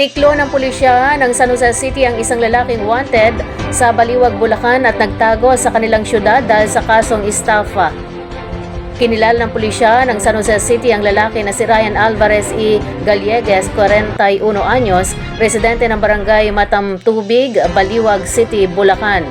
Tiklo ng pulisya ng San Jose City ang isang lalaking wanted sa Baliwag, Bulacan at nagtago sa kanilang syudad dahil sa kasong estafa. Kinilala ng pulisya ng San Jose City ang lalaki na si Ryan Alvarez E. Gallegues, 41 anyos, residente ng barangay Matamtubig, Baliwag City, Bulacan.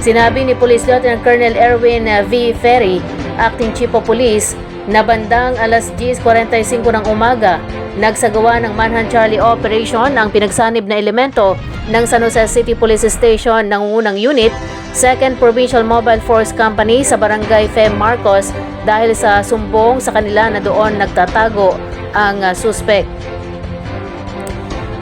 Sinabi ni Police Lieutenant Colonel Erwin V. Ferry, Acting Chief of Police, na bandang alas 10.45 ng umaga, nagsagawa ng Manhunt Charlie Operation ang pinagsanib na elemento ng San Jose City Police Station ng unang unit, 2nd Provincial Mobile Force Company sa Barangay Fem Marcos dahil sa sumbong sa kanila na doon nagtatago ang uh, suspect.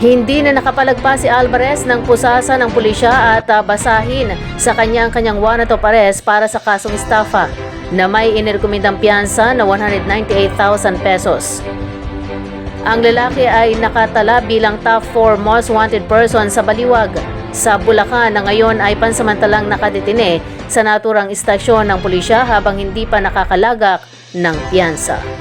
Hindi na nakapalagpas si Alvarez ng pusasa ng pulisya at ah, basahin sa kanyang-kanyang warrant of arrest para sa kasong estafa na may inirekomendang piyansa na 198,000 pesos. Ang lalaki ay nakatala bilang top 4 most wanted person sa Baliwag sa Bulacan na ngayon ay pansamantalang nakadetine sa naturang istasyon ng pulisya habang hindi pa nakakalagak ng piyansa.